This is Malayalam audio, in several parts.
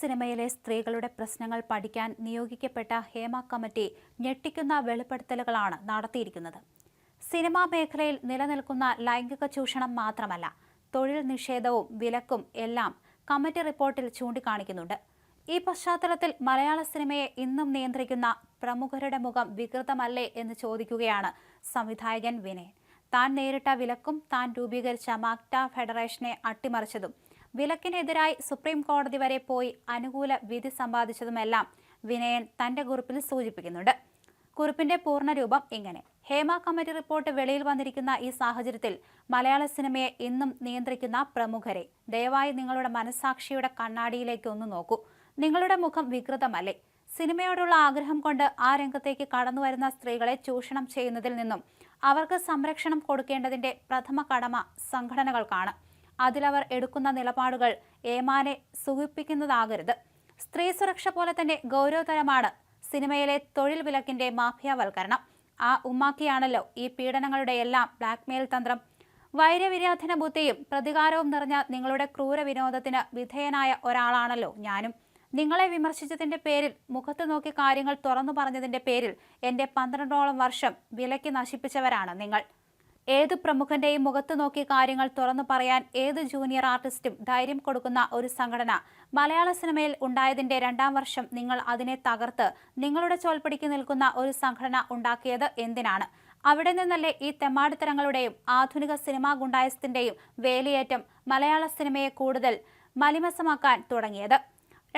സിനിമയിലെ സ്ത്രീകളുടെ പ്രശ്നങ്ങൾ പഠിക്കാൻ നിയോഗിക്കപ്പെട്ട ഹേമ കമ്മിറ്റി ഞെട്ടിക്കുന്ന വെളിപ്പെടുത്തലുകളാണ് നടത്തിയിരിക്കുന്നത്. സിനിമാ മേഖലയിൽ നിലനിൽക്കുന്ന ലൈംഗിക ചൂഷണം മാത്രമല്ല തൊഴിൽ നിഷേധവും വിലക്കും എല്ലാം കമ്മിറ്റി റിപ്പോർട്ടിൽ ചൂണ്ടിക്കാണിക്കുന്നുണ്ട്. ഈ പശ്ചാത്തലത്തിൽ മലയാള സിനിമയെ ഇന്നും നിയന്ത്രിക്കുന്ന പ്രമുഖരുടെ മുഖം വികൃതമല്ലേ എന്ന് ചോദിക്കുകയാണ് സംവിധായകൻ വിനയൻ. താൻ നേരിട്ട വിലക്കും താൻ രൂപീകരിച്ച മാക്ട ഫെഡറേഷനെ അട്ടിമറിച്ചതും വിലക്കിനെതിരായി സുപ്രീം കോടതി വരെ പോയി അനുകൂല വിധി സമ്പാദിച്ചതുമെല്ലാം വിനയൻ തന്റെ കുറിപ്പിൽ സൂചിപ്പിക്കുന്നുണ്ട്. കുറിപ്പിന്റെ പൂർണരൂപം ഇങ്ങനെ. ഹേമ കമ്മിറ്റി റിപ്പോർട്ട് വെളിയിൽ വന്നിരിക്കുന്ന ഈ സാഹചര്യത്തിൽ മലയാള സിനിമയെ ഇന്നും നിയന്ത്രിക്കുന്ന പ്രമുഖരെ. ദയവായി നിങ്ങളുടെ മനസാക്ഷിയുടെ കണ്ണാടിയിലേക്ക് ഒന്ന് നോക്കൂ. നിങ്ങളുടെ മുഖം വികൃതമല്ലേ? സിനിമയോടുള്ള ആഗ്രഹം കൊണ്ട് ആ രംഗത്തേക്ക് കടന്നു വരുന്ന സ്ത്രീകളെ ചൂഷണം ചെയ്യുന്നതിൽ നിന്നും അവർക്ക് സംരക്ഷണം കൊടുക്കേണ്ടതിന്റെ പ്രഥമ കടമ സംഘടനകൾക്കാണ്. അതിലവർ എടുക്കുന്ന നിലപാടുകൾ ഏമാനെ സുഖിപ്പിക്കുന്നതാകരുത്. സ്ത്രീ സുരക്ഷ പോലെ തന്നെ ഗൗരവതരമാണ് സിനിമയിലെ തൊഴിൽ വിലക്കിന്റെ മാഫിയാവൽക്കരണം. ആ ഉമ്മാക്കിയാണല്ലോ ഈ പീഡനങ്ങളുടെ എല്ലാം ബ്ലാക്ക്മെയിൽ തന്ത്രം. വൈരവിരാധന ബുദ്ധിയും പ്രതികാരവും നിറഞ്ഞ നിങ്ങളുടെ ക്രൂര വിനോദത്തിന് വിധേയനായ ഒരാളാണല്ലോ ഞാനും. നിങ്ങളെ വിമർശിച്ചതിന്റെ പേരിൽ മുഖത്ത് നോക്കി കാര്യങ്ങൾ തുറന്നു പറഞ്ഞതിന്റെ പേരിൽ എന്റെ പന്ത്രണ്ടോളം വർഷം വിലക്ക് നശിപ്പിച്ചവരാണ് നിങ്ങൾ. ഏത് പ്രമുഖന്റെയും മുഖത്ത് നോക്കി കാര്യങ്ങൾ തുറന്നു പറയാൻ ഏത് ജൂനിയർ ആർട്ടിസ്റ്റും ധൈര്യം കൊടുക്കുന്ന ഒരു സംഘടന മലയാള സിനിമയിൽ ഉണ്ടായതിന്റെ രണ്ടാം വർഷം നിങ്ങൾ അതിനെ തകർത്ത് നിങ്ങളുടെ ചോൽപ്പടിക്ക് നിൽക്കുന്ന ഒരു സംഘടന ഉണ്ടാക്കിയത് എന്തിനാണ്? അവിടെ നിന്നല്ലേ ഈ തെമ്മാടിത്തരങ്ങളുടെയും ആധുനിക സിനിമാ ഗുണ്ടായസത്തിന്റെയും വേലിയേറ്റം മലയാള സിനിമയെ കൂടുതൽ മലിമസമാക്കാൻ തുടങ്ങിയത്?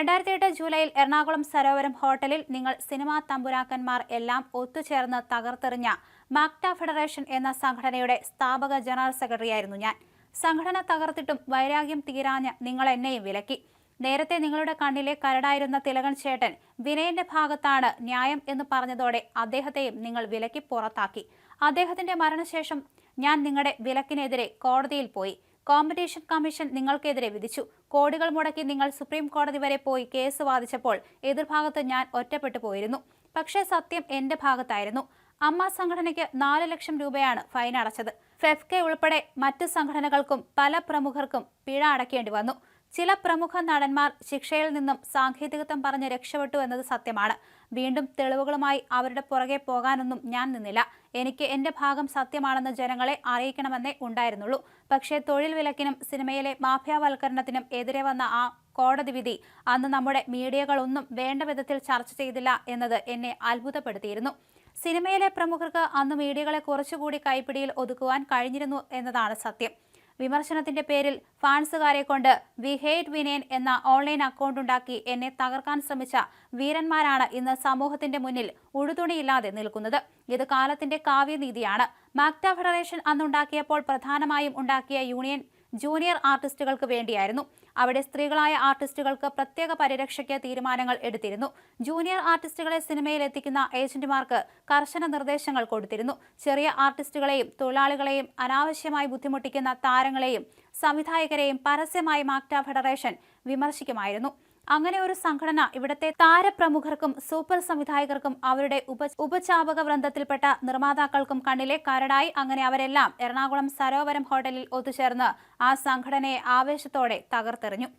രണ്ടായിരത്തി എട്ട് ജൂലൈയിൽ എറണാകുളം സരോവരം ഹോട്ടലിൽ നിങ്ങൾ സിനിമാ തമ്പുരാക്കന്മാർ എല്ലാം ഒത്തുചേർന്ന് തകർത്തെറിഞ്ഞ മാക്ട ഫെഡറേഷൻ എന്ന സംഘടനയുടെ സ്ഥാപക ജനറൽ സെക്രട്ടറിയായിരുന്നു ഞാൻ. സംഘടന തകർത്തിട്ടും വൈരാഗ്യം തീരാഞ്ഞ് നിങ്ങൾ എന്നെയും വിലക്കി. നേരത്തെ നിങ്ങളുടെ കണ്ണിലെ കരടായിരുന്ന തിലകൻ ചേട്ടൻ വിനയന്റെ ഭാഗത്താണ് ന്യായം എന്ന് പറഞ്ഞതോടെ അദ്ദേഹത്തെയും നിങ്ങൾ വിലക്കി പുറത്താക്കി. അദ്ദേഹത്തിന്റെ മരണശേഷം ഞാൻ നിങ്ങളുടെ വിലക്കിനെതിരെ കോടതിയിൽ പോയി. കോമ്പറ്റീഷൻ കമ്മീഷൻ നിങ്ങൾക്കെതിരെ വിധിച്ചു. കോടികൾ മുടക്കി നിങ്ങൾ സുപ്രീം കോടതി വരെ പോയി കേസ് വാദിച്ചപ്പോൾ എതിർഭാഗത്ത് ഞാൻ ഒറ്റപ്പെട്ടു പോയിരുന്നു. പക്ഷേ സത്യം എന്റെ ഭാഗത്തായിരുന്നു. അമ്മ സംഘടനയ്ക്ക് നാല് ലക്ഷം രൂപയാണ് ഫൈൻ അടച്ചത്. ഫെഫ്കെ ഉൾപ്പെടെ മറ്റ് സംഘടനകൾക്കും പല പ്രമുഖർക്കും പിഴ അടക്കേണ്ടി വന്നു. ചില പ്രമുഖ നടന്മാർ ശിക്ഷയിൽ നിന്നും സാങ്കേതികത്വം പറഞ്ഞ് രക്ഷപ്പെട്ടു എന്നത് സത്യമാണ്. വീണ്ടും തെളിവുകളുമായി അവരുടെ പുറകെ പോകാനൊന്നും ഞാൻ നിന്നില്ല. എനിക്ക് എന്റെ ഭാഗം സത്യമാണെന്ന് ജനങ്ങളെ അറിയിക്കണമെന്നേ ഉണ്ടായിരുന്നുള്ളൂ. പക്ഷേ തൊഴിൽ വിലക്കിനും സിനിമയിലെ മാഫിയാവൽക്കരണത്തിനും എതിരെ വന്ന ആ കോടതി വിധി അന്ന് നമ്മുടെ മീഡിയകളൊന്നും വേണ്ട വിധത്തിൽ ചർച്ച ചെയ്തില്ല എന്നത് എന്നെ അത്ഭുതപ്പെടുത്തിയിരുന്നു. സിനിമയിലെ പ്രമുഖർക്ക് അന്ന് മീഡിയകളെ കുറച്ചുകൂടി കൈപ്പിടിയിൽ ഒതുക്കുവാൻ കഴിഞ്ഞിരുന്നു എന്നതാണ് സത്യം. വിമർശനത്തിന്റെ പേരിൽ ഫാൻസുകാരെ കൊണ്ട് വി ഹേറ്റ് വിനയൻ എന്ന ഓൺലൈൻ അക്കൗണ്ട് ഉണ്ടാക്കി എന്നെ തകർക്കാൻ ശ്രമിച്ച വീരന്മാരാണ് ഇന്ന് സമൂഹത്തിന്റെ മുന്നിൽ ഉടുതുണിയില്ലാതെ നിൽക്കുന്നത്. ഇത് കാലത്തിന്റെ കാവ്യനീതിയാണ്. മാക്ട ഫെഡറേഷൻ അന്നുണ്ടാക്കിയപ്പോൾ പ്രധാനമായും ഉണ്ടാക്കിയ യൂണിയൻ ജൂനിയർ ആർട്ടിസ്റ്റുകൾക്ക് വേണ്ടിയായിരുന്നു. അവിടെ സ്ത്രീകളായ ആർട്ടിസ്റ്റുകൾക്ക് പ്രത്യേക പരിരക്ഷയ്ക്ക് തീരുമാനങ്ങൾ എടുത്തിരുന്നു. ജൂനിയർ ആർട്ടിസ്റ്റുകളെ സിനിമയിൽ എത്തിക്കുന്ന ഏജന്റുമാർക്ക് കർശന നിർദ്ദേശങ്ങൾ കൊടുത്തിരുന്നു. ചെറിയ ആർട്ടിസ്റ്റുകളെയും തൊഴിലാളികളെയും അനാവശ്യമായി ബുദ്ധിമുട്ടിക്കുന്ന താരങ്ങളെയും സംവിധായകരെയും പരസ്യമായി മാക്ട ഫെഡറേഷൻ വിമർശിക്കുമായിരുന്നു. അങ്ങനെ ഒരു സംഘടന ഇവിടത്തെ താരപ്രമുഖർക്കും സൂപ്പർ സംവിധായകർക്കും അവരുടെ ഉപ ഉപചാപക വൃന്ദത്തിൽപ്പെട്ട നിർമ്മാതാക്കൾക്കും കണ്ണിലെ കരടായി. അങ്ങനെ അവരെല്ലാം എറണാകുളം സരോവരം ഹോട്ടലിൽ ഒത്തുചേർന്ന് ആ സംഘടനയെ ആവേശത്തോടെ തകർത്തെറിഞ്ഞു.